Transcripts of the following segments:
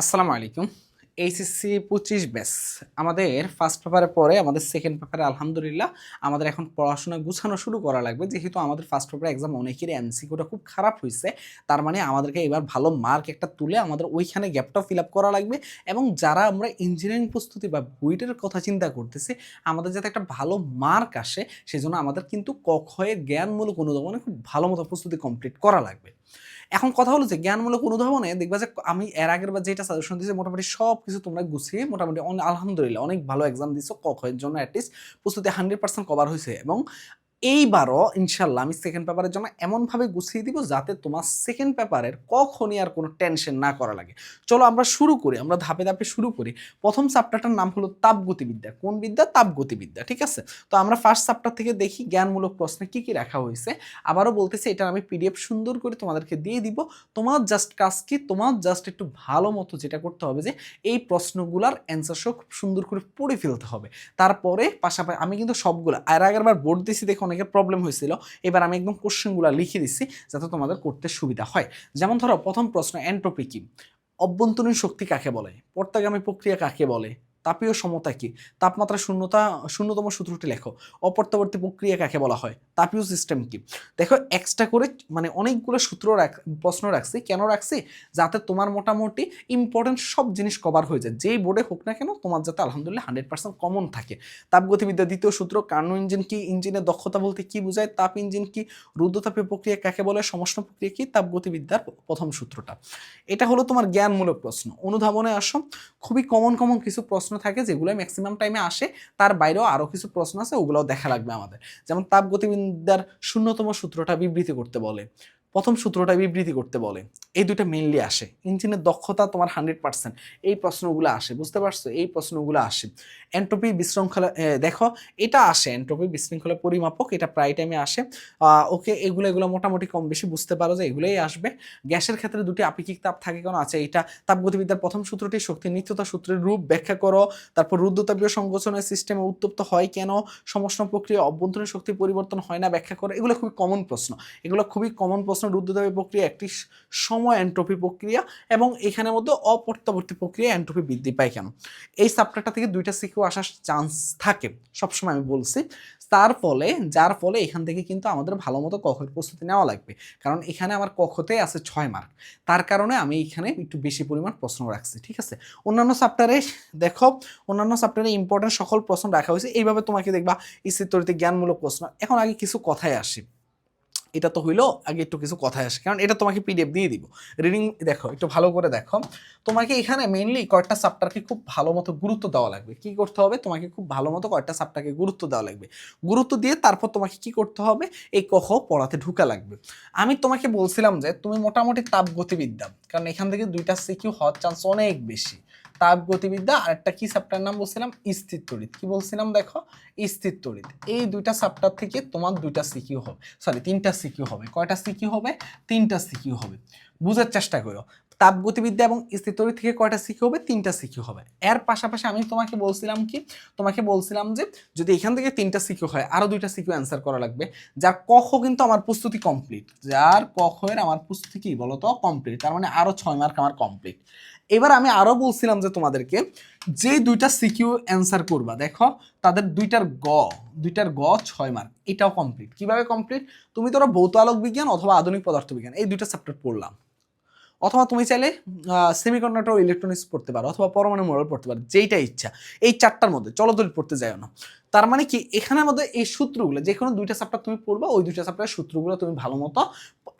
আসসালামু আলাইকুম। এইচএসসি পঁচিশ ব্যাস। আমাদের ফার্স্ট পেপারের পরে, আমাদের সেকেন্ড পেপারে আলহামদুলিল্লাহ আমাদের এখন পড়াশোনা গুছানো শুরু করা লাগবে। যেহেতু আমাদের ফার্স্ট পেপারে এক্সাম অনেকেরই এমসিকিউটা খুব খারাপ হয়েছে, তার মানে আমাদেরকে এবার ভালো মার্ক একটা তুলে আমাদের ওইখানে গ্যাপটা ফিল আপ করা লাগবে এবং যারা আমরা ইঞ্জিনিয়ারিং প্রস্তুতি বা বুয়েটের কথা চিন্তা করতেছি, আমাদের যাতে একটা ভালো মার্ক আসে, সেজন্য আমাদের কিন্তু কক্ষয়ের জ্ঞানমূলক অনুধাবনে খুব ভালো মতো প্রস্তুতি কমপ্লিট করা লাগবে। এখন কথা হলো যে জ্ঞানমূলক অনুধাবনে দেখবা যে আমি এর আগের বার যেটা সাজেশন দিয়েছি, মোটামুটি সব কিছু তোমরা গুছিয়ে মোটামুটি আলহামদুলিল্লাহ অনেক ভালো এক্সাম দিছো কখের জন্য অ্যাটলিস্ট প্রস্তুতি হান্ড্রেড পার্সেন্ট কভার হয়েছে এবং এইবারও ইনশাল্লাহ আমি সেকেন্ড পেপারের জন্য এমনভাবে গুছিয়ে দিব যাতে তোমার সেকেন্ড পেপারের কখনই আর কোনো টেনশন না করা লাগে। চলো আমরা শুরু করি, আমরা ধাপে ধাপে শুরু করি। প্রথম চ্যাপ্টারটার নাম হলো তাপগতিবিদ্যা। কোন বিদ্যা? তাপগতিবিদ্যা, ঠিক আছে? তো আমরা ফার্স্ট চ্যাপ্টার থেকে দেখি জ্ঞানমূলক প্রশ্নে কি কি রাখা হয়েছে। আবারও বলতেছি, এটা আমি পিডিএফ সুন্দর করে তোমাদেরকে দিয়ে দিব। তোমার জাস্ট কাজ কি? তোমার জাস্ট একটু ভালো মতো যেটা করতে হবে যে, এই প্রশ্নগুলার অ্যান্সার সহ খুব সুন্দর করে পড়ে ফেলতে হবে। তারপরে পাশাপাশি আমি কিন্তু সবগুলো আর আগের বার বোর্ড দিয়েছি দেখে অনেকের প্রবলেম হয়েছিল। এবার আমি একদম কোশ্চেনগুলো লিখে দিচ্ছি যাতে তোমাদের করতে সুবিধা হয়। যেমন ধরো, প্রথম প্রশ্ন এন্ট্রপি কি? অভ্যন্তরীণ শক্তি কাকে বলে? পর্তাগামী প্রক্রিয়া কাকে বলে? তাপীয় সমতা কি? তাপমাত্রা শূন্যতা, শূন্যতম সূত্রটি লেখো। অপর্তবর্তী প্রক্রিয়া কাকে বলা হয়? তাপীয় সিস্টেম কি? দেখো এক্সট্রা করে মানে অনেকগুলো সূত্র রাখ, প্রশ্ন রাখছি। কেন রাখছি? যাতে তোমার মোটামুটি ইম্পর্টেন্ট সব জিনিস কভার হয়ে যায়। যেই বোর্ডে হোক না কেন, তোমার যাতে আলহামদুলিল্লাহ হান্ড্রেড পার্সেন্ট কমন থাকে। তাপগতিবিদ্যা দ্বিতীয় সূত্র, কার্নো ইঞ্জিন কি? ইঞ্জিনের দক্ষতা বলতে কি বোঝায়? তাপ ইঞ্জিন কি? রুদ্রতাপীয় প্রক্রিয়া কাকে বলে? সমষ্ণ প্রক্রিয়া কি? তাপগতিবিদ্যার প্রথম সূত্রটা। এটা হলো তোমার জ্ঞানমূলক প্রশ্ন। অনুধাবনে আসো। খুবই কমন কমন কিছু প্রশ্ন থাকে যেগুলো ম্যাক্সিমাম টাইমে আসে, তার বাইরেও আরও কিছু প্রশ্ন আছে, ওগুলোও দেখা লাগবে আমাদের। যেমন তাপগতিবিদ্যার শূন্যতম সূত্রটা বিবৃতি করতে বলে। প্রথম সূত্রটা বিবৃতি করতে বলে। এই দুইটা মেইনলি আসে। ইঞ্জিনের দক্ষতা তোমার হান্ড্রেড পার্সেন্ট এই প্রশ্নগুলো আসে, বুঝতে পারছ? এই প্রশ্নগুলো আসে। এন্ট্রপি বিশৃঙ্খলা দেখো, এটা আসে, এন্ট্রপি বিশৃঙ্খলা পরিমাপক, এটা প্রায় টাইমে আসে। ওকে, এগুলো এগুলো মোটামুটি কম বেশি বুঝতে পারো যে এগুলোই আসবে। গ্যাসের ক্ষেত্রে দুটি আপেক্ষিক তাপ থাকে, কেন আছে, এটা তাপগতিবিদ্যার প্রথম সূত্রটি, শক্তি নিত্যতা সূত্রের রূপ, ব্যাখ্যা করো। তারপর রুদ্রতাপীয় সংকোচনের সিস্টেমে উত্তপ্ত হয় কেন? সমষ্ণ প্রক্রিয়া অভ্যন্তরীণ শক্তি পরিবর্তন হয় না, ব্যাখ্যা করো। এগুলো খুবই কমন প্রশ্ন। এগুলো খুবই কমন প্রশ্ন রুদ্রতাপীয় প্রক্রিয়া একটি সময় এন্ট্রপি প্রক্রিয়া এবং এখানের মধ্যে অপর্তবর্তী প্রক্রিয়া এন্ট্রপি বৃদ্ধি পায় কেন? এই সাবটারটা থেকে দুইটা সিকিউ আসার চান্স থাকে, সবসময় আমি বলছি। তার ফলে, যার ফলে এখান থেকে কিন্তু আমাদের ভালো মতো কখের প্রস্তুতি নেওয়া লাগবে। কারণ এখানে আমার কক্ষতে আছে ছয় মার্ক তার কারণে আমি এখানে একটু বেশি পরিমাণ প্রশ্ন রাখছি, ঠিক আছে? অন্যান্য সাপ্টারে দেখো, অন্যান্য সাপ্টারে ইম্পর্টেন্ট সকল প্রশ্ন রাখা হয়েছে। এইভাবে তোমাকে দেখবা স্থিতরিতে জ্ঞানমূলক প্রশ্ন। এখন আগে কিছু কথায় আসি। এটা তো হইল, আগে একটু কিছু কথায় আসে, কারণ এটা তোমাকে পিডিএফ দিয়ে দিব। রিডিং দেখো, একটু ভালো করে দেখো। তোমাকে এখানে মেইনলি কয়েকটা সাপ্টারকে খুব ভালো মতো গুরুত্ব দেওয়া লাগবে। কি করতে হবে? তোমাকে খুব ভালো মতো কয়েকটা সাপ্টারকে গুরুত্ব দেওয়া লাগবে। গুরুত্ব দিয়ে তারপর তোমাকে কি করতে হবে? এই কখ পড়াতে ঢুকা লাগবে। আমি তোমাকে বলছিলাম যে, তুমি মোটামুটি তাপ গতিবিদ্যা কারণ এখান থেকে দুইটা সিকিউ হওয়ার চান্স অনেক বেশি। তাপ গতিবিদ্যা আর একটা কি সাপ্টার নাম বলছিলাম? স্থির তড়িৎ কি বলছিলাম দেখো? স্থির তড়িৎ এই দুইটা সাপ্টার থেকে তোমার দুইটা সিকিউ হবে। সরি তিনটা সিকিউ হবে। কয়টা সিকিউ হবে? তিনটা সিকিউ হবে। বুঝার চেষ্টা করো। তাপগতিবিদ্যা এবং স্থিতরি থেকে কয়টা সিকিউ হবে? তিনটা সিকিউ হবে। এর পাশাপাশি আমি তোমাকে বলছিলাম কি? তোমাকে বলছিলাম যে, যদি এখান থেকে তিনটা সিকিউ হয় আরও দুইটা সিকিউ অ্যান্সার করা লাগবে। যার কখ কিন্তু আমার প্রস্তুতি কমপ্লিট যার কখের আমার প্রস্তুতি কি বলতো? কমপ্লিট তার মানে আরও ছয় মার্ক আমার কমপ্লিট এবার আমি আরও বলছিলাম যে তোমাদেরকে, যে দুইটা সিকিউ অ্যান্সার করবা, দেখো, তাদের দুইটার গ দুইটার গ ছয় মার্ক এটাও কমপ্লিট কীভাবে কমপ্লিট তুমি তোরা ভৌত আলোক বিজ্ঞান অথবা আধুনিক পদার্থ বিজ্ঞান, এই দুইটা চ্যাপ্টার পড়লাম। অথবা তুমি চাইলে সেমিকন্ডাক্টর ইলেকট্রনিক্স পড়তে পারো, অথবা পরমাণু মডেল পড়তে পারো, যেইটা ইচ্ছা। এই চারটার মধ্যে চলদরি পড়তে যাও না। তার মানে কি? এখানের মধ্যে এই সূত্রগুলো যে কোনো দুইটা চ্যাপ্টার তুমি পড়বা, ওই দুইটা চ্যাপ্টারের সূত্রগুলো তুমি ভালো মতো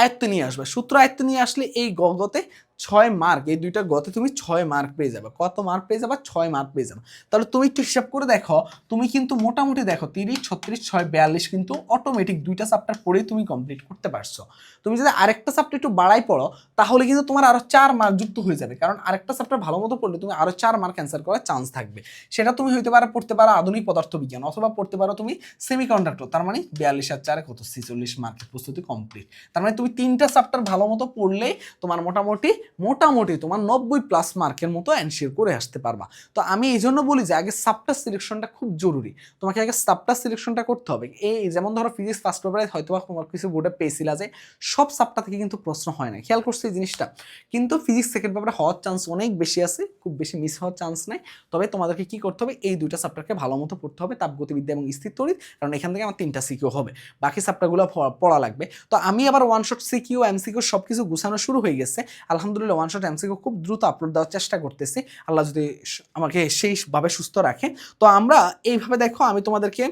আয়ত্তে নিয়ে আসবে। সূত্র আয়ত্তে নিয়ে আসলে এই গগতে ছয় মার্ক এই দুইটা গতে তুমি ছয় মার্ক পেয়ে যাবে। কত মার্ক পেয়ে যাবে? ছয় মার্ক পেয়ে যাবে। তাহলে তুমি একটু হিসাব করে দেখো, তুমি কিন্তু মোটামুটি দেখো, তিরিশ, ছত্রিশ, ছয়, বিয়াল্লিশ কিন্তু অটোমেটিক দুইটা চ্যাপ্টার পড়েই তুমি কমপ্লিট করতে পারছ। তুমি যদি আরেকটা চ্যাপ্টার একটু বাড়াই পড়ো, তাহলে কিন্তু তোমার আরও চার মার্ক যুক্ত হয়ে যাবে। কারণ আরেকটা চ্যাপ্টার ভালো মতো পড়লে তুমি আরও চার মার্ক অ্যান্সার করার চান্স থাকবে। সেটা তুমি হইতে পারে পড়তে পারো আধুনিক পদার্থ বিজ্ঞান অথবা পড়তে পারো তুমি সেমিকন্ডাক্টর তার মানে বিয়াল্লিশ আর চারে কত ছিচল্লিশ মার্কের প্রস্তুতি কমপ্লিট তার মানে তুমি তিনটা চ্যাপ্টার ভালো মতো পড়লে তোমার মোটামুটি মোটামুটি তোমার নব্বই প্লাস মার্কের মতো অ্যানসিওর করে আসতে পারবা। তো আমি এই জন্য বলি যে, আগে সাবটার সিলেকশনটা খুব জরুরি। তোমাকে আগে সাবটার সিলেকশনটা করতে হবে। এই যেমন ধরো ফিজিক্স ফার্স্ট পেপারে হয়তো তোমার কিছু বোর্ডে পেয়েছিল যে সব সাবটা থেকে কিন্তু প্রশ্ন হয় না। খেয়াল করছ এই জিনিসটা? কিন্তু ফিজিক্স সেকেন্ড পেপারে হওয়ার চান্স অনেক বেশি আছে, খুব বেশি মিস হওয়ার চান্স নেই। তবে তোমাদেরকে কি করতে হবে? এই দুইটা সাবটাকে ভালো মতো পড়তে হবে। তাপগতিবিদ্যা এবং স্থির তড়িৎ কারণ এখান থেকে আমার তিনটা সিকিউ হবে। বাকি সাপ্টারগুলো পড়া লাগবে। তো আমি আবার ওয়ান শট সিকিউ এমসিকিউ সব কিছু গুছানো শুরু হয়ে গেছে। আলহামদুলিল্লাহ ওয়ান শট এমসিকিউ খুব দ্রুত আপলোড দেওয়ার চেষ্টা করতেছি। আল্লাহ যদি আমাকে সেইভাবে সুস্থ রাখে। তো আমরা এইভাবে দেখো, আমি তোমাদেরকে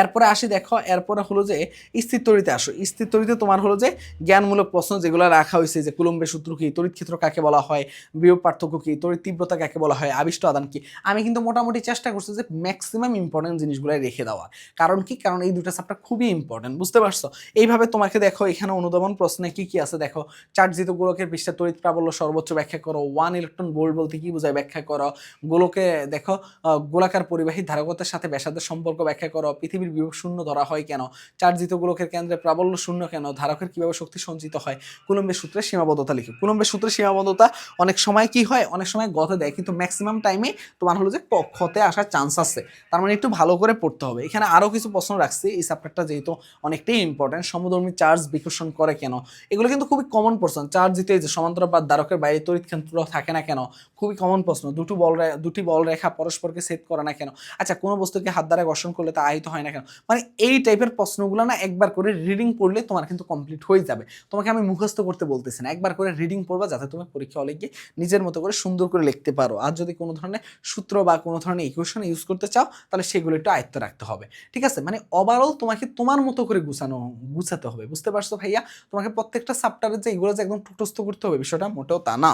এরপরে আসি দেখো, এরপরে হলো যে স্থির স্থিরতরিতে আসো। স্থির স্থিরতরিতে তোমার হলো যে জ্ঞানমূলক প্রশ্ন যেগুলো রাখা হয়েছে যে কুলম্বের সূত্র কি, তড়িৎ ক্ষেত্র কাকে বলা হয়, বিয়োগ পার্থক্য কী, তড়িৎ তীব্রতা কাকে বলা হয়, আবিষ্ট আদান কি। আমি কিন্তু মোটামুটি চেষ্টা করছি যে ম্যাক্সিমাম ইম্পর্টেন্ট জিনিসগুলো রেখে দেওয়ার কারণ কি? কারণ এই দুটো চ্যাপ্টার খুবই ইম্পর্টেন্ট বুঝতে পারছ? এইভাবে তোমাকে দেখো, এখানে অনুধাবন প্রশ্নে কি কি আছে দেখো। চার্জিত গোলকের পৃষ্ঠে তড়িৎ প্রাবল্য সর্বোচ্চ ব্যাখ্যা করো ওয়ান ইলেকট্রন বোল্ট বলতে কি বোঝায় ব্যাখ্যা করো। গোলকে দেখো গোলাকার পরিবাহী ধারকতার সাথে ব্যাসার্ধের সম্পর্ক ব্যাখ্যা করো পৃথিবীর বিভব শূন্য ধরা হয় কেন? চার্জিত গোলকের কেন্দ্রে প্রাবল্য শূন্য কেন? ধারকের কীভাবে শক্তি সঞ্চিত হয়? কুলম্বের সূত্রে সীমাবদ্ধতা লিখে। কুলম্বের সূত্রে সীমাবদ্ধতা অনেক সময় কি হয়? অনেক সময় গতে দেয়। কিন্তু ম্যাক্সিমাম টাইমে তোমার হলো যে ক- খতে আসার চান্স আছে। তার মানে একটু ভালো করে পড়তে হবে। এখানে আরও কিছু প্রশ্ন রাখছি। এই সাবজেক্টটা যেহেতু অনেকটাই ইম্পর্টেন্ট সমধর্মী চার্জ বিকর্ষণ করে কেন? এগুলো কিন্তু খুবই কমন প্রশ্ন। চার্জ দিতে যে সমান্তরাল বা দ্বারকের বাইরে তড়িৎ ক্ষেত্র থাকে না কেন? খুবই কমন প্রশ্ন। দুটো বল দুটি বল রেখা পরস্পরকে সেট করে না কেন? আচ্ছা কোনো বস্তুকে হাত দ্বারা ঘর্ষণ করলে তা আহিত হয় না কেন? মানে এই টাইপের প্রশ্নগুলো না একবার করে রিডিং পড়লে তোমার কিন্তু কমপ্লিট হয়ে যাবে। তোমাকে আমি মুখস্থ করতে বলতেছি না। একবার করে রিডিং পড়বা যাতে তুমি পরীক্ষা হলে গিয়ে নিজের মতো করে সুন্দর করে লিখতে পারো। আর যদি কোনো ধরনের সূত্র বা কোনো ধরনের ইকুয়েশন ইউজ করতে চাও, তাহলে সেগুলো একটু আয়ত্ত রাখতে হবে। ঠিক আছে? মানে ওভারঅল তোমাকে তোমার মতো করে গুছানো, গুছাতে হবে। বুঝতে পারছ ভাইয়া? তোমাকে প্রত্যেকটা সাপ্টারের যে এগুলো যে একদম টুটস্থ করতে হবে, বিষয়টা মোটেও তা না।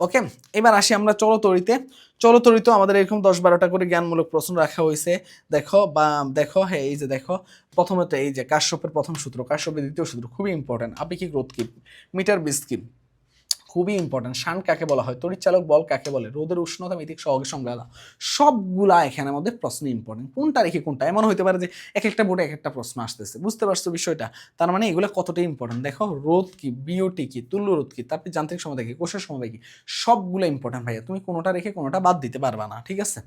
ওকে এবার আসি আমরা চলতরিতে। চলতরিতেও আমাদের এরকম দশ বারোটা করে জ্ঞানমূলক প্রশ্ন রাখা হয়েছে। দেখো বা দেখো হ্যাঁ এই যে দেখো, প্রথমত এই যে কাশ্যপের প্রথম সূত্র, কাশ্যপের দ্বিতীয় সূত্র খুবই ইম্পর্টেন্ট আপেক্ষিক রোধ কি মিটার বিস কি খুবই ইম্পর্টেন্ট শান কাকে বলা হয়? তড়িৎচালক বল কাকে বলে? রোদের উষ্ণতা মিতিক সহগে সংজ্ঞা সবগুলা এখানে আমাদের প্রশ্ন ইম্পর্টেন্ট কোনটা রেখে কোনটা? এমন হতে পারে যে এক একটা বোর্ডে এক একটা প্রশ্ন আসতেছে। বুঝতে পারছ বিষয়টা? তার মানে এগুলো কতটা ইম্পর্টেন্ট দেখো, রোদ কি, বিওটি কি, তুল্য রোধ কি, তারপরে যান্ত্রিক সময় কি, কোষের সময় কি, সবগুলো ইম্পর্টেন্ট ভাইয়া। তুমি কোনোটা রেখে কোনোটা বাদ দিতে পারবা না, ঠিক আছে?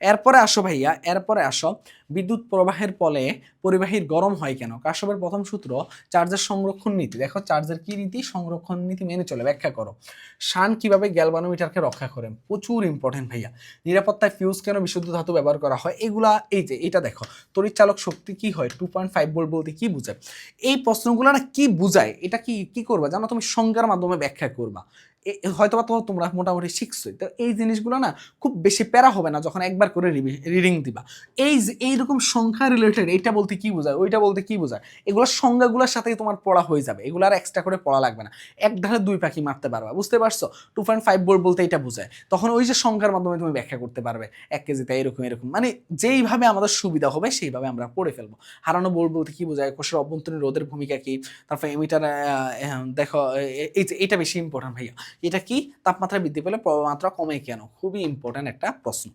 এরপরে আসো ভাইয়া, এরপরে আসো। বিদ্যুৎ প্রবাহের ফলে পরিবাহীর গরম হয় কেন? কাশ্যপের প্রথম সূত্র, চার্জের সংরক্ষণ নীতি। দেখো, চার্জের কি নীতি? সংরক্ষণ নীতি মেনে চলে। ব্যাখ্যা করো। শান কীভাবে গ্যালভানোমিটারকে রক্ষা করেন? প্রচুর ইম্পর্টেন্ট ভাইয়া। নিরাপত্তায় ফিউজ কেন বিশুদ্ধ ধাতু ব্যবহার করা হয়? এগুলা, এই যে, এটা দেখো। তড়িৎচালক শক্তি কি হয়? টু পয়েন্ট ফাইভ ভোল্ট বলতে কি বোঝায়? এই প্রশ্নগুলো না কি বোঝায়? এটা কি কি করবা? জানো, তুমি সংজ্ঞার মাধ্যমে ব্যাখ্যা করবা। হয়তো বা তোমরা মোটামুটি শিখছোই। তো এই জিনিসগুলো না খুব বেশি প্যারা হবে না যখন একবার করে রিডিং দিবা। এই এইরকম সংখ্যা রিলেটেড এইটা বলতে কি বোঝায়, ওইটা বলতে কি বোঝায়? এগুলো সংজ্ঞাগুলোর সাথেই তোমার পড়া হয়ে যাবে। এগুলো আর এক্সট্রা করে পড়া লাগবে না। এক ধারে দুই পাখি মারতে পারবা, বুঝতে পারছ? টু পয়েন্ট ফাইভ বোল্ট বলতে এটা বোঝায়। তখন ওই যে সংখ্যার মাধ্যমে তুমি ব্যাখ্যা করতে পারবে। এক কেজিতে এরকম এরকম। মানে যেইভাবে আমাদের সুবিধা হবে, সেইভাবে আমরা পড়ে ফেলব। হারানো বোর্ড বলতে কি বোঝায়? কোষের অভ্যন্তরীণ রোদের ভূমিকা কি? তারপর এমিটার দেখো, এ- এই এটা বেশি ইম্পর্টেন্ট ভাইয়া। এটা কি? তাপমাত্রা বৃদ্ধি পেলে প্রবাহমাত্রা কমে কেন? খুবই ইম্পর্টেন্ট একটা প্রশ্ন।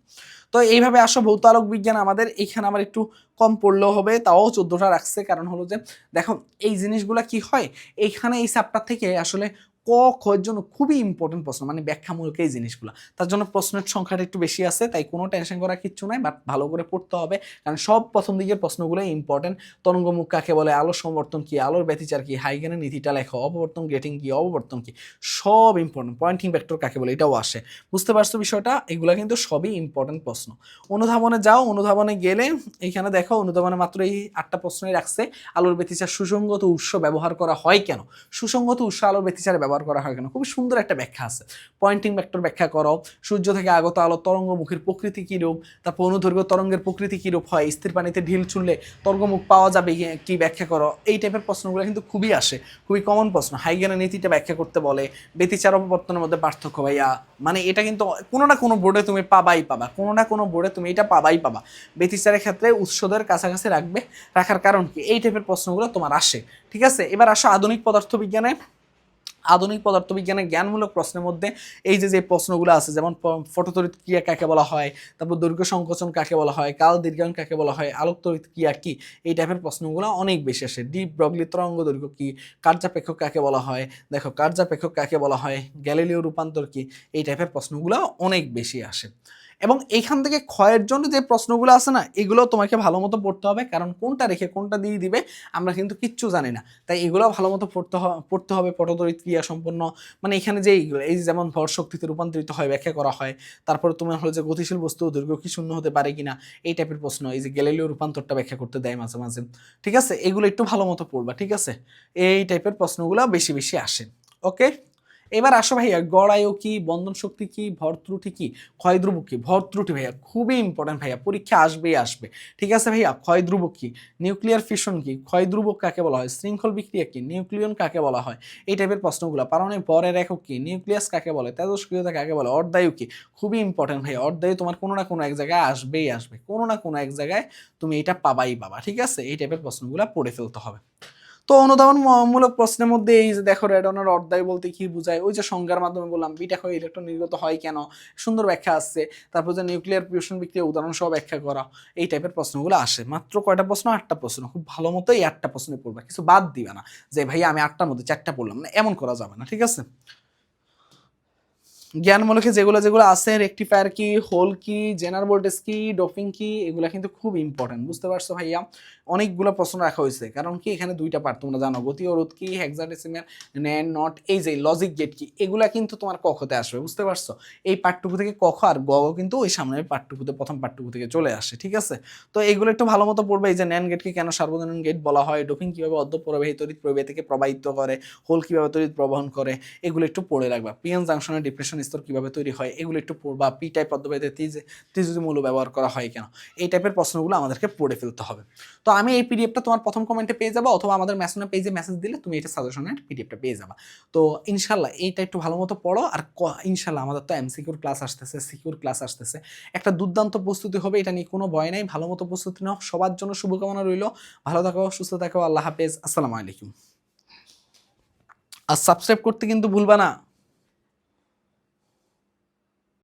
তো এইভাবে আসো ভৌত আলোক বিজ্ঞান আমাদের। এখানে আমার একটু কম পড়লেও হবে, তাও চোদ্দোটা রাখছে। কারণ হলো যে, দেখো, এই জিনিসগুলো কি হয়? এইখানে এই সাপটার থেকে আসলে ক খয়ের জন্য খুবই ইম্পর্টেন্ট প্রশ্ন মানে ব্যাখ্যামূলক এই জিনিসগুলো। তার জন্য প্রশ্নের সংখ্যাটা একটু বেশি আছে, তাই কোনো টেনশন করার কিচ্ছু নাই বাট ভালো করে পড়তে হবে, কারণ সব প্রথম দিকের প্রশ্নগুলো ইম্পর্টেন্ট তরঙ্গমুখ কাকে বলে আলোর সমবর্তন কি, আলোর ব্যতিচার কি, হাইগেনের নীতিটা লেখো অপবর্তন গেটিং কি অপবর্তন কি, সব ইম্পর্টেন্ট পয়েন্টিং ভেক্টর কাকে বলে, এটাও আসে। বুঝতে পারছ বিষয়টা? এগুলো কিন্তু সবই ইম্পর্টেন্ট প্রশ্ন। অনুধাবনে যাও, অনুধাবনে গেলে এইখানে দেখো, অনুধাবনে মাত্র এই আটটা প্রশ্নই রাখছে, আলোর ব্যতিচার সুসংগত উৎস ব্যবহার করা হয় কেন? সুসংগত উৎস আলোর ব্যতিচারে ব্যবহার করা হয় কেন? খুবই সুন্দর একটা ব্যাখ্যা আছে। পয়েন্টিং ভেক্টর ব্যাখ্যা করো, সূর্য থেকে আগত আলো তরঙ্গমুখের প্রকৃতি কীরূপ, তারপর অনুদৈর্ঘ্য তরঙ্গের প্রকৃতি কীরূপ হয়, স্থির পানিতে ঢিল ছুঁড়লে তরঙ্গমুখ পাওয়া যাবে কি- ব্যাখ্যা করো? এই টাইপের প্রশ্নগুলো কিন্তু খুবই আসে, খুবই কমন প্রশ্ন। হাইগেনের নীতিটা ব্যাখ্যা করতে বলে, ব্যতিচার অপবর্তনের মধ্যে পার্থক্য ভাইয়া। মানে এটা কিন্তু কোনো না কোনো বোর্ডে তুমি পাবাই পাবা, কোনো না কোনো বোর্ডে তুমি এটা পাবাই পাবা। ব্যতিচারের ক্ষেত্রে উৎসদের কাছাকাছি রাখবে, রাখার কারণ কি? এই টাইপের প্রশ্নগুলো তোমার আসে। ঠিক আছে? এবার আসো আধুনিক পদার্থবিজ্ঞানে। আধুনিক পদার্থবিজ্ঞানের জ্ঞানমূলক প্রশ্নের মধ্যে এই যে যে প্রশ্নগুলো আছে, যেমন ফটোতড়িৎ ক্রিয়া কাকে বলা হয়, তারপর দৈর্ঘ্য সংকোচন কাকে বলা হয়, কাল দীর্ঘায়ন কাকে বলা হয় আলোক তড়িৎ ক্রিয়া কি, এই টাইপের প্রশ্নগুলো অনেক বেশি আসে। ডিপ ব্রগলি তরঙ্গ দৈর্ঘ্য কি, কার্যাপেক্ষক কাকে বলা হয়, দেখো কার্যাপেক্ষক কাকে বলা হয়, গ্যালিলিও রূপান্তর কি, এই টাইপের প্রশ্নগুলো অনেক বেশি আসে। এবং এইখান থেকে ক্ষয়ের জন্য যে প্রশ্নগুলো আছে না, এগুলো তোমাকে ভালো মতো পড়তে হবে, কারণ কোনটা রেখে কোনটা দিয়ে দিবে আমরা কিন্তু কিচ্ছু জানি না। তাই এগুলো ভালো মতো পড়তে পড়তে হবে পটতরিত ক্রিয়া সম্পন্ন। মানে এখানে যে এইগুলো, এই যেমন ভর শক্তিতে রূপান্তরিত হয়, ব্যাখ্যা করা হয়, তারপরে তোমার হলো যে গতিশীল বস্তু দৈর্ঘ্য কি শূন্য হতে পারে কিনা, এই টাইপের প্রশ্ন। এই যে গ্যালিলীয় রূপান্তরটা ব্যাখ্যা করতে দেয় মাঝে মাঝে। ঠিক আছে? এগুলো একটু ভালো মতো পড়বা, ঠিক আছে? এই টাইপের প্রশ্নগুলো বেশি বেশি আসে। ওকে এবার আসো ভাইয়া, গড়ায়ু কি, বন্ধন শক্তি কি, ভর ত্রুটি কি? ক্ষয় ধ্রুব কি? ভর ত্রুটি ভাইয়া, খুবই ইম্পর্টেন্ট ভাইয়া, পরীক্ষা আসবেই আসবে। ঠিক আছে ভাইয়া, ক্ষয় ধ্রুব কি? নিউক্লিয়ার ফিশন কি? ক্ষয় ধ্রুব কাকে বলা হয়? শৃঙ্খল বিক্রিয়া কি? নিউক্লিয়ন কাকে বলা হয়? এই টাইপের প্রশ্নগুলো পারণে বরের একক কি? নিউক্লিয়াস কাকে বলে? তেজস্ক্রিয়তা কাকে বলে? অর্ধায়ু কি? খুবই ইম্পর্টেন্ট ভাইয়া, অর্ধায়ু তোমার কোনো না কোনো এক জায়গায় আসবেই আসবে, কোনো না কোনো এক জায়গায় তুমি এটা পাবাই পাবা, ঠিক আছে? এই টাইপের প্রশ্নগুলো পড়ে ফেলতে হবে। তো অনুধাবনমূলক প্রশ্নের মধ্যে এই যে দেখো রেডনের অর্ধায় বলতে কি বোঝায়? ওই যে সংজ্ঞার মাধ্যমে বললাম বিটা হয়ে ইলেকট্রন নির্গত হয় কেন? সুন্দর ব্যাখ্যা আসছে। তারপর যে নিউক্লিয়ার ফিউশন বিক্রিয়া উদাহরণ সহ ব্যাখ্যা করা। এই টাইপের প্রশ্নগুলো আসে। মাত্র কয়টা প্রশ্ন? আটটা প্রশ্ন। খুব ভালো মতো এই আটটা প্রশ্নে পড়বে। কিছু বাদ দিবে না। যে ভাই, আমি আটটার মধ্যে চারটা পড়লাম না, এমন করা যাবে না, ঠিক আছে? জ্ঞানমূলকে যেগুলো যেগুলো আছে রেকটিফায়ার কি হোল কি জেনার ভোল্টেজ কি ডোপিং কি এগুলো কিন্তু খুব ইম্পর্টেন্ট বুঝতে পারছ ভাইয়া? অনেকগুলো প্রশ্ন রাখা হয়েছে, কারণ কি এখানে দুইটা পার্ট তোমরা জানো, গতি ও রোধ কি হেক্সাডেসিমের ন্যান নট এই যে লজিক গেট কি এগুলা কিন্তু তোমার কখতে আসবে, বুঝতে পারছ? এই পার্টটুকু থেকে কখ আর গ কিন্তু ওই সামনের পার্টটুকুতে প্রথম পার্টটুকু থেকে চলে আসে, ঠিক আছে? তো এগুলো একটু ভালো মতো পড়বে, এই যে ন্যান গেটকে কেন সার্বজনীন গেট বলা হয় ডোপিং কীভাবে অর্ধ প্রবাহী তড়িৎ প্রবাহী থেকে প্রবাহিত করে হোল কীভাবে তড়িৎ প্রবাহন করে, এগুলো একটু পড়ে রাখবা পিএন জাংশনের ডিপ্রেশন স্তর কীভাবে তৈরি হয়, এগুলো একটু পড়বা পি টাইপ পদ্ধতিতে ত্রিজুতি মূল্য ব্যবহার করা হয় কেন, এই টাইপের প্রশ্নগুলো আমাদেরকে পড়ে ফেলতে হবে। তো আমি এই পিডিএফটা তোমার প্রথম কমেন্টে পেয়ে যাব, অথবা আমাদের মেসনের পেজে মেসেজ দিলে তুমি এটা সাজেশনের পিডিএফটা পেয়ে যাবা। তো ইনশাল্লাহ এইটা একটু ভালো মতো পড়ো, আর ইনশাল্লাহ আমাদের তো এমসিকিউর ক্লাস আসতেছে সিকিউর ক্লাস আসতেছে। একটা দুর্দান্ত প্রস্তুতি হবে, এটা নিয়ে কোনো ভয় নাই, ভালো মতো প্রস্তুতি নাও, সবার জন্য শুভকামনা রইল, ভালো থাকো, সুস্থ থাকো, আল্লাহ হাফেজ, আসসালামু আলাইকুম। আর সাবস্ক্রাইব করতে কিন্তু ভুলবা না।